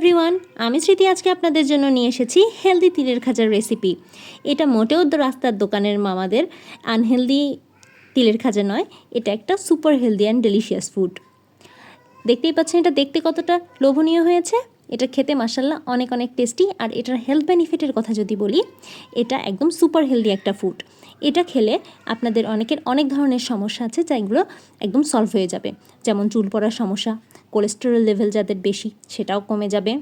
Everyone, আমি স্মৃতি আজকে আপনাদের জন্য নিয়ে এসেছি হেলদি তিলের খাজার রেসিপি এটা মোটেও রাস্তার দোকানের মামাদের আনহেলদি তিলের খাজা নয়, এটা একটা super healthy and delicious food দেখতেই পাচ্ছেন, এটা দেখতে কতটা লোভনীয় হয়েছে। এটা খেতে মাসাল্লাহ অনেক অনেক টেস্টি আর এটার হেলথ বেনিফিটের কথা যদি বলি, এটা একদম সুপার হেলদি একটা ফুড এটা খেলে আপনাদের অনেকের অনেক ধরনের সমস্যা আছে যেগুলো একদম সলভ হয়ে যাবে। যেমন চুল পড়ার সমস্যা কোলেস্টেরল লেভেল যাদের বেশি, সেটাও কমে যাবে।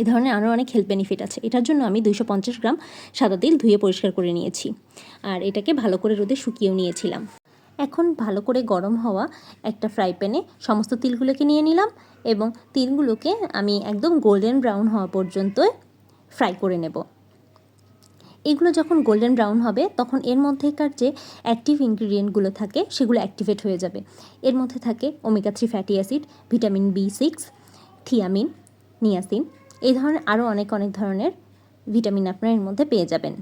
এ ধরনের আরও অনেক হেলথ বেনিফিট আছে। এটার জন্য আমি দুইশো পঞ্চাশ গ্রাম সাদা তিল ধুয়ে পরিষ্কার করে নিয়েছি। আর এটাকে ভালো করে রোদে শুকিয়েও নিয়েছিলাম। এখন ভালো করে গরম হওয়া একটা ফ্রাই প্যানে সমস্ত তিলগুলোকে নিয়ে নিলাম এবং তিলগুলোকে আমি একদম গোল্ডেন ব্রাউন হওয়া পর্যন্ত ফ্রাই করে নেব। এগুলো যখন গোল্ডেন ব্রাউন হবে, তখন এর মধ্যেকার যে অ্যাক্টিভ ইনগ্রিডিয়েন্টগুলো থাকে, সেগুলো অ্যাক্টিভেট হয়ে যাবে। এর মধ্যে থাকে omega three fatty acid vitamin B six thiamine niacin এই ধরনের আরও অনেক অনেক ধরনের ভিটামিন আপনারা এর মধ্যে পেয়ে যাবেন।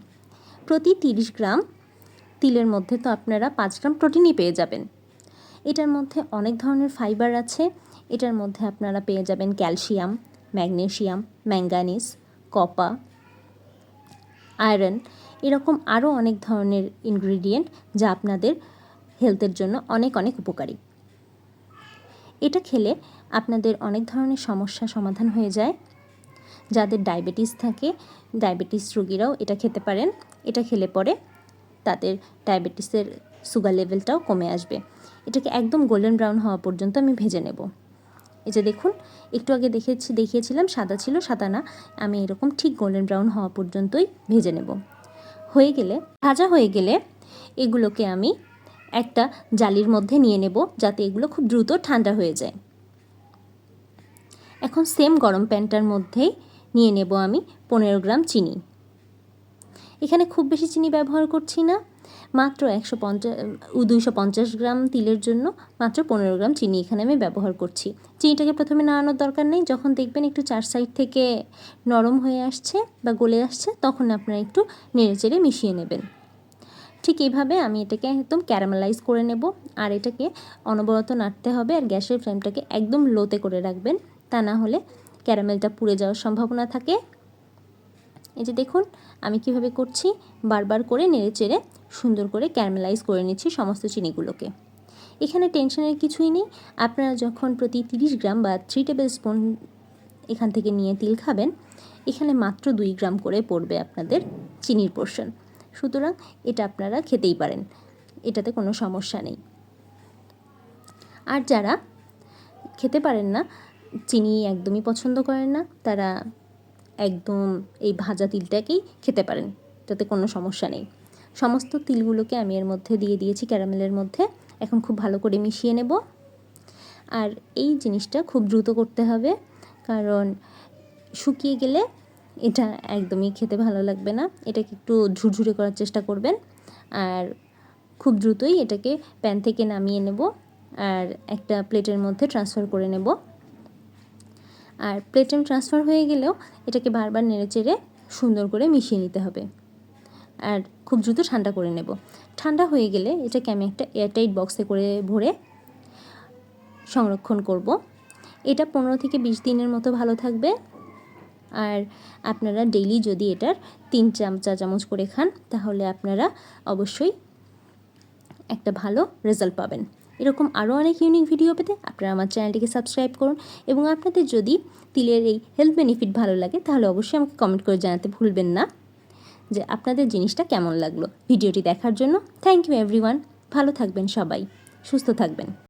প্রতি তিরিশ গ্রাম তিলের মধ্যে তো আপনারা পাঁচ গ্রাম প্রোটিনই পেয়ে যাবেন। এটার মধ্যে অনেক ধরনের ফাইবার আছে। এটার মধ্যে আপনারা পেয়ে যাবেন calcium magnesium manganese copper iron এরকম আরও অনেক ধরনের ইনগ্রিডিয়েন্ট যা আপনাদের হেলথের জন্য অনেক অনেক উপকারী। এটা খেলে আপনাদের অনেক ধরনের সমস্যা সমাধান হয়ে যায়। যাদের ডায়াবেটিস থাকে ডায়াবেটিস রোগীরাও এটা খেতে পারেন। এটা খেলে পরে তাদের ডায়াবেটিসের সুগার লেভেলটাও কমে আসবে। এটাকে একদম গোল্ডেন ব্রাউন হওয়া পর্যন্ত আমি ভেজে নেব। এই যে দেখুন, একটু আগে দেখেছি, দেখিয়েছিলাম, সাদা ছিল, সাদা না। আমি এরকম ঠিক গোল্ডেন ব্রাউন হওয়া পর্যন্তই ভেজে নেব। হয়ে গেলে, ভাজা হয়ে গেলে এগুলোকে আমি একটা জালির মধ্যে নিয়ে নেব, যাতে এগুলো খুব দ্রুত ঠান্ডা হয়ে যায়। এখন সেম গরম প্যানটার মধ্যেই নিয়ে নেব আমি পনেরো গ্রাম চিনি। এখানে খুব বেশি চিনি ব্যবহার করছি না। মাত্র একশো পঞ্চাশ দুইশো পঞ্চাশ গ্রাম তিলের জন্য মাত্র পনেরো গ্রাম চিনি এখানে আমি ব্যবহার করছি। চিনিটাকে প্রথমে নাড়ানোর দরকার নেই। যখন দেখবেন একটু চার সাইড থেকে নরম হয়ে আসছে বা গলে আসছে, তখন আপনারা একটু নেড়ে চেড়ে মিশিয়ে নেবেন। ঠিক এইভাবে আমি এটাকে একদম ক্যারামেলাইজ করে নেব। আর এটাকে অনবরত নাড়তে হবে আর গ্যাসের ফ্লেমটাকে একদম লোতে করে রাখবেন। তা না হলে ক্যারামেলটা পুড়ে যাওয়ার সম্ভাবনা থাকে। এই যে দেখুন, আমি কীভাবে করছি? বারবার করে নেড়ে চেড়ে সুন্দর করে ক্যারামেলাইজ করে নিচ্ছি সমস্ত চিনিগুলোকে। এখানে টেনশনের কিছুই নেই। আপনারা যখন প্রতি তিরিশ গ্রাম বা থ্রি টেবিল স্পুন এখান থেকে নিয়ে তিল খাবেন, এখানে মাত্র দুই গ্রাম করে পড়বে আপনাদের চিনির পোর্শন সুতরাং এটা আপনারা খেতেই পারেন। এটাতে কোনো সমস্যা নেই। আর যারা খেতে পারেন না, চিনি একদমই পছন্দ করেন না, তারা একদম এই ভাজা তিলটাকেই খেতে পারেন, তাতে কোনো সমস্যা নেই। সমস্ত তিলগুলোকে আমি এর মধ্যে দিয়ে দিয়েছি ক্যারামেলের মধ্যে। এখন খুব ভালো করে মিশিয়ে নেব। আর এই জিনিসটা খুব দ্রুত করতে হবে, কারণ শুকিয়ে গেলে এটা একদমই খেতে ভালো লাগবে না। এটাকে একটু ঝুরঝুরে করার চেষ্টা করবেন। আর খুব দ্রুতই এটাকে প্যান থেকে নামিয়ে নেব। আর একটা প্লেটের মধ্যে ট্রান্সফার করে নেব। আর প্লেটে ট্রান্সফার হয়ে গেলেও এটাকে বারবার নেড়ে চেড়ে সুন্দর করে মিশিয়ে নিতে হবে। আর খুব দ্রুত ঠান্ডা করে নেব। ঠান্ডা হয়ে গেলে এটাকে আমি একটা এয়ারটাইট বক্সে করে ভরে সংরক্ষণ করব। এটা পনেরো থেকে বিশ দিনের মতো ভালো থাকবে। আর আপনারা ডেইলি যদি এটার তিন চামচা চামচ করে খান, তাহলে আপনারা অবশ্যই একটা ভালো রেজাল্ট পাবেন। এরকম আরও অনেক ইউনিক ভিডিও পেতে আপনারা আমার চ্যানেলটিকে সাবস্ক্রাইব করুন এবং আপনাদের যদি তিলের এই হেলথ বেনিফিট ভালো লাগে, তাহলে অবশ্যই আমাকে কমেন্ট করে জানাতে ভুলবেন না। যে আপনাদের জিনিসটা কেমন লাগল? ভিডিওটি দেখার জন্য থ্যাংক ইউ এভরিওয়ান ভালো থাকবেন সবাই, সুস্থ থাকবেন।